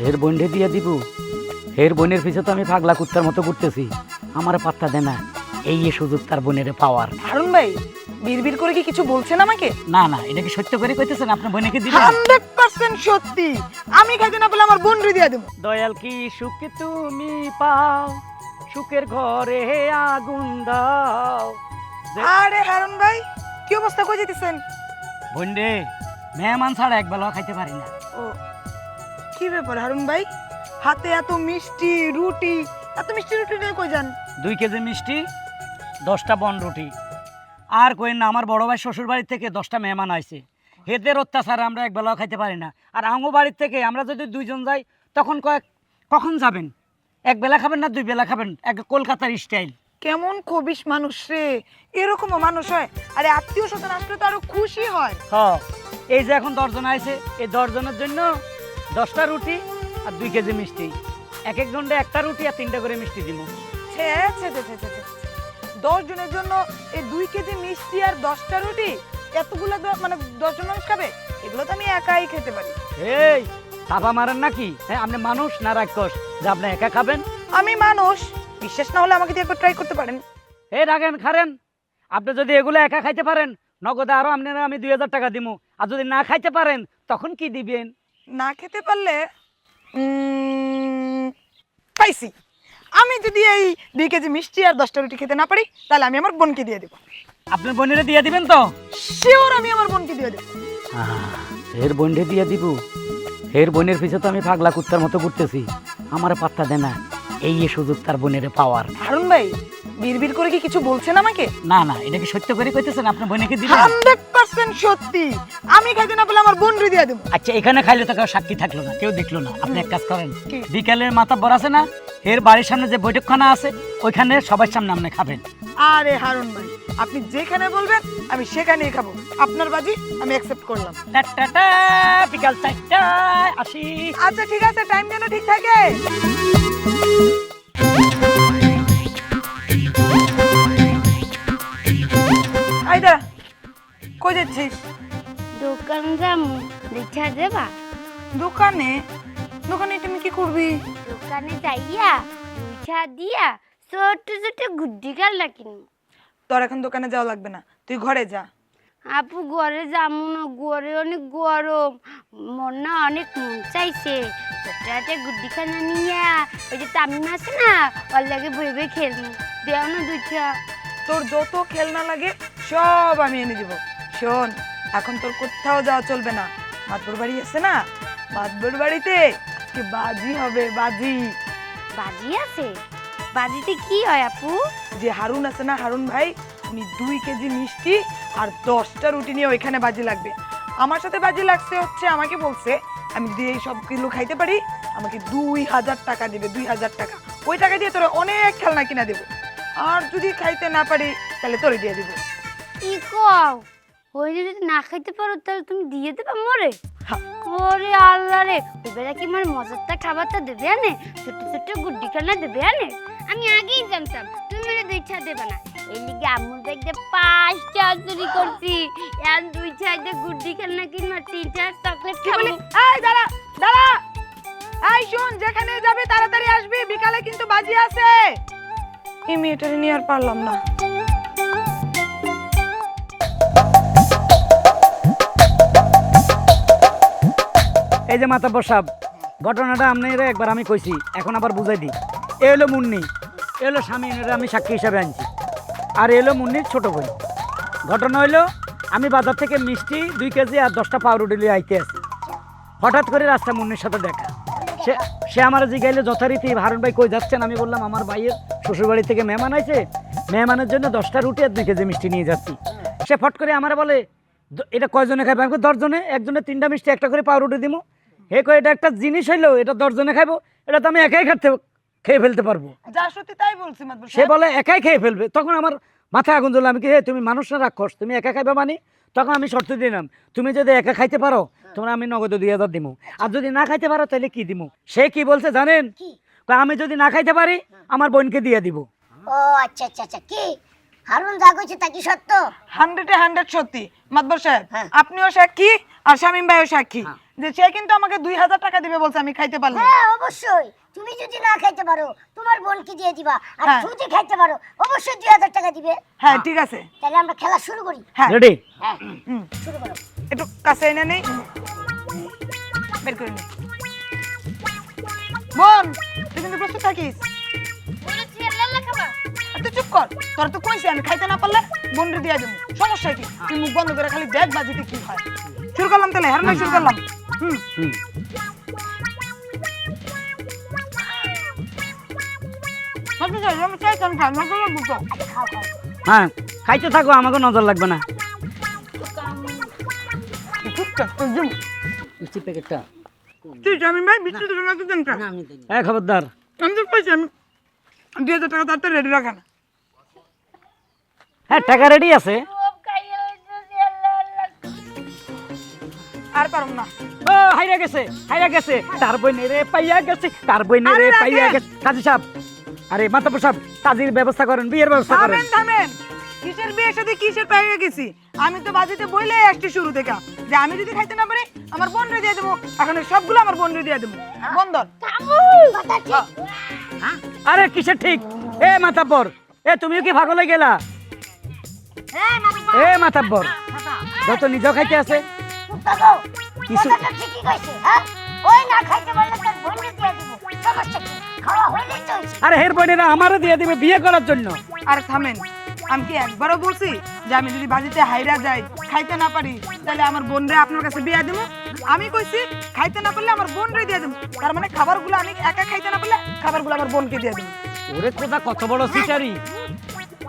হের বন্ডে দিয়ে দিব। হের বোনের পিছে তো আমি পাগলা কুত্তার মতো ঘুরতেছি। আমার পাত্তা দে না। এই এ সুযোগ তার বোনের পাওয়ার। হারুন ভাই বিড়বিড় করে কি কিছু বলছেন আমাকে? না না এটা কি সত্য করে কইতেছেন? আপনার বোনকে দিবেন? হান্ড্রেড পার্সেন্ট সত্যি। আমি খাইতে না বলে আমার বন্ধু দিয়ে দেবো। দয়াল কি সুখ তুমি পাও? সুখের ঘরে আগুন দাও। আরে হারুন ভাই কি অবস্থা কই যেতেছেন বন্ডে মেহমান ছাড়া এক বেলা খাইতে পারি না। কি ব্যাপার হারুন ভাই? হাতে এত মিষ্টি রুটি এত মিষ্টি রুটি নিয়ে কই যান? দুই কেজি মিষ্টি দশটা বন রুটি। আর কইন না আমার বড় ভাই শ্বশুর বাড়ির থেকে দশটা মেহমান আইছে। হেদের অত্যাচার আমরা এক বেলাও খাইতে পারি না। আর আঙ্গো বাড়ির থেকে আমরা যদি দুইজন যাই তখন কয়েক কখন যাবেন? এক বেলা খাবেন না দুই বেলা খাবেন? এক কলকাতার স্টাইল। কেমন খবিস মানুষ রে এরকমও মানুষ হয়। আরে আত্মীয় স্বজন আসলে তো আরও খুশি হয়। হ এই যে এখন দশজন আইছে এই দশজনের জন্য দশটা রুটি আর দুই কেজি মিষ্টি। এক এক ঘণ্টা একটা রুটি আর তিনটা করে মিষ্টি দিব। ছে ছে ছে ছে ছে ছে। দশ জনের জন্য এই দুই কেজি মিষ্টি আর দশটা রুটি এতগুলো মানে দশ জন মানুষ খাবে? এগুলো তো আমি একাই খেতে পারি। এই চাপা মারেন নাকি? হ্যাঁ আপনি মানুষ না রাক্ষস? যে আপনি একা খাবেন? আমি মানুষ। বিশ্বাস না হলে আমাকে দিয়ে একবার ট্রাই করতে পারেন। এই রাখেন খারেন। আপনি যদি এগুলো একা খাইতে পারেন নগদে আরও আপনারা আমি দুই হাজার টাকা দিব আর যদি না খাইতে পারেন তখন কি দিবেন? না খেতে পারলে পাইসি পাইছি। আমি যদি এই দুই কেজি মিষ্টি আর দশটা রুটি খেতে না পারি তাহলে আমি আমার বোনকে দিয়ে দেবো। আপনার বোনের দিয়ে দিবেন তো? শিওর আমি আমার বোনকে দিয়ে দেবো। এর বন্ডে দিয়ে দিব? হের বোনের পিছে তো আমি পাগলা কুত্তার মতো ঘুরতেছি। আমার পাত্তা দেয় না। এই সুযোগ তার বোনের পাওয়ার। হারুন ভাই বিড়বিড় করে কি কিছু বলছেন আমাকে? না না এটা কি সত্য করে কইতেছেন আপনার বোনকে দিবেন? হান্ড্রেড পার্সেন্ট সত্যি। আমি খাইতে না বলে আমার বন্ধু দিয়ে দেবো। আচ্ছা এখানে খাইলে তো কেউ সাক্ষী থাকল না কেউ দেখল না। আপনি এক কাজ করেন? বিকালের মাথা বর আছে না এর বাড়ির সামনে যে বৈঠকখানা আছে ওইখানে সবার সামনে আপনি খাবেন। আরে হারুন ভাই আপনি যেখানে বলবেন আমি সেখানেই খাব। আপনার বাজি আমি অ্যাকসেপ্ট করলাম। বিকাল চারটায় আসি। আচ্ছা ঠিক আছে টাইম যেন ঠিক থাকে। কই যাচ্ছিস? দোকান যামু দেখা দেবা? দোকানে? দোকানে তুমি কি করবি? দোকানে যাইয়া দুইটা দিয়া ছোট ছোট গুড্ডি কাল্লা কিনবো। তোর এখন দোকানে যাওয়া লাগবে না তুই ঘরে যা। আপু ঘরে যাব না ঘরে অনেক গরম মন না অনেক মন চাইছে। ছোট একটা গুড্ডি খানা নিয়ে ওই যে তামিম আছে না ওর লাগে বই বই খেলব। দেও না দুইটা। তোর যত খেলনা লাগে সব আমি এনে দিব। শোন এখন তোর কোথাও যাওয়া চলবে না। মাতবর বাড়ি আছে না? মাতবর বাড়িতে আজকে বাজি হবে বাজি। বাজি আছে? বাজিতে কি হয় আপু? যে হারুন আছে না হারুন ভাই উনি দুই কেজি মিষ্টি আর দশটা রুটি নিয়ে ওইখানে বাজি লাগবে। আমার সাথে বাজি লাগছে হচ্ছে আমাকে বলছে আমি এই সব কিলো খাইতে পারি? আমাকে দুই হাজার টাকা দেবে দুই হাজার টাকা। ওই টাকা দিয়ে তোরা অনেক খেলনা কিনা দেবো। আর যদি খাইতে না পারি তাহলে তোরে দিয়ে দিব। কি কও? ওই যদি না খাইতে পারো তাহলে তুমি দিয়ে দেবে মরে। ওরে আল্লাহ রে ওই বেলা কি আমার মজারটা খাবারটা দেবে আনে? ছোট ছোট গুড্ডি খেলনা দেবে আনে? আমি আগেই জানতাম তুমি মেরে দুইটা দেবে না। এই লিগে আমুল ব্যাগটা পাঁচটা চুরি করছি। আর দুই চারটে গুড্ডি খেলনা কিনবো তিনটা চকলেট কি খাব। এই দাঁড়া দাঁড়া। এই শোন যেখানে যাবে তাড়াতাড়ি আসবি বিকালে কিন্তু বাজি আছে। এই মেয়েটারে নিয়ে আর পারলাম না। এই যে মাতাব্বর সাহেব, ঘটনাটা আপনারা একবার আমি কইছি, এখন আবার বুঝাই দিই। এ হলো মুন্নি, এ হলো স্বামী আমি সাক্ষী হিসাবে আনছি। আর এ হলো মুন্নির ছোট বোন। ঘটনা হইল, আমি বাজার থেকে মিষ্টি দুই কেজি আর দশটা পাউরুটি লিয়ে আইতে আছি হঠাৎ করে রাস্তা মুন্নির সাথে দেখা। সে সে আমার জিগাইলে, যথারীতি হারুন ভাই কই যাচ্ছেন? আমি বললাম, আমার ভাইয়ের শ্বশুরবাড়ি থেকে মেহমান আছে মেহমানের জন্য দশটা রুটি আর দুই কেজি মিষ্টি নিয়ে যাচ্ছি। সে ফট করে আমার বলে, "দ- এটা কয়জনে খাবে আমি দশজনে, একজনে তিনটা মিষ্টি, একটা করে পাউরুটি দিব হে কয় এটা একটা জিনিস হইল এটা দশজনে খাইবো এটা তো আমি একাই খাতে খেয়ে ফেলতে পারব। যা সত্যি তাই বলছি মাতবর সে বলে একাই খেয়ে ফেলবে। তখন আমার মাথায় আগুন জ্বললো আমি কি হে তুমি মানুষ না রাক্ষস তুমি একা খাইবে মানে? তখন আমি শর্ত দিলাম তুমি যদি একা খাইতে পারো তোমরা আমি নগদ দুই হাজার দিমু। আর যদি না খাইতে পারো তাহলে কি দিমু? সে কি বলছে জানেন? আমি যদি না খাইতে পারি আমার বোনকে দিয়ে দিব। ও আচ্ছা আচ্ছা আচ্ছা কি? হারুন যা কইছে তা কি সত্য? হান্ড্রেডে হান্ড্রেড সত্যি। মাতবর সাহেব হ্যাঁ। আপনিও সাক্ষী আর শামিম ভাইও সাক্ষী। হ্যাঁ। যে সে কিন্তু আমাকে দুই হাজার টাকা দিবে বলছে আমি খাইতে পারলে হ্যাঁ অবশ্যই। তুমি যদি না খাইতে পারো তোমার বোনকে দিয়ে দিবা। আর হ্যাঁ। যদি খাইতে পারো অবশ্যই দুই হাজার টাকা দিবে। হ্যাঁ ঠিক আছে। তাহলে আমরা খেলা শুরু করি। হ্যাঁ। রেডি হ্যাঁ। হুম, শুরু করো। একটু কাছে এনে নেই। বের করে নে। বোন তুই কিন্তু প্রস্তুত থাকিস? তুই চুপ কর। তোর তো কইছি আমি খাইতে না পারলে বন্ধু দিয়ে দেবো। সমস্যা কি? তুই মুখ বন্ধ করে খালি দেখ বাজিতে কি হয়। শুরু করলাম তাহলে হ্যাঁ শুরু করলাম। হুম। হুম হ্যাঁ খাইতে থাকো আমাকে নজর লাগবে না। খবরদার। আমি তো আমি দুই হাজার টাকা তার রেডি রাখা না হ্যাঁ টাকা রেডি আছে। আর পারম না। ও হাইরা গেছে হাইরা গেছে। তার বই রে পাইয়া গেছে তার বই রে আরে পাইয়া গেছে। কাজী সাহেব আরে মাতাপুর সাহেব কাজীর ব্যবস্থা করেন বিয়ের ব্যবস্থা করেন। থামেন থামেন। কিসের বিয়ের সাথে কিসের পেয়ে গেছি? আমি তো বাজিতে বইলে আসছি শুরু থেকে। যে আমি যদি খাইতে না পারি আমার বোন রে দিয়ে দেবো। এখন সবগুলো আমার বোন রে দিয়ে দেবো। বন্ধন আরে কিসের ঠিক? এ মাতাব্বর এ তুমিও কি ভাগলে গেলা? হ্যাঁ এ মাতাব্বর যত নিজেও খাইতে আছে। কিছু- হ্যাঁ? আরে হের বোনেরা আমারও দিয়ে দিবে বিয়ে করার জন্য। আর থামেন। আমি কি একবারও বলছি যে আমি যদি বাজিতে হাইরা যাই খাইতে না পারি তাহলে আমার বোন রে আপনার কাছে বিয়ে দেবো? আমি কইছি খাইতে না পারলে আমার বোন রে দিয়ে দেবো। তার মানে খাবারগুলো আমি একা খাইতে না পারলে খাবারগুলো আমার বোনকে দিয়ে দেবো। ওরে তোটা কত বড় সিটারি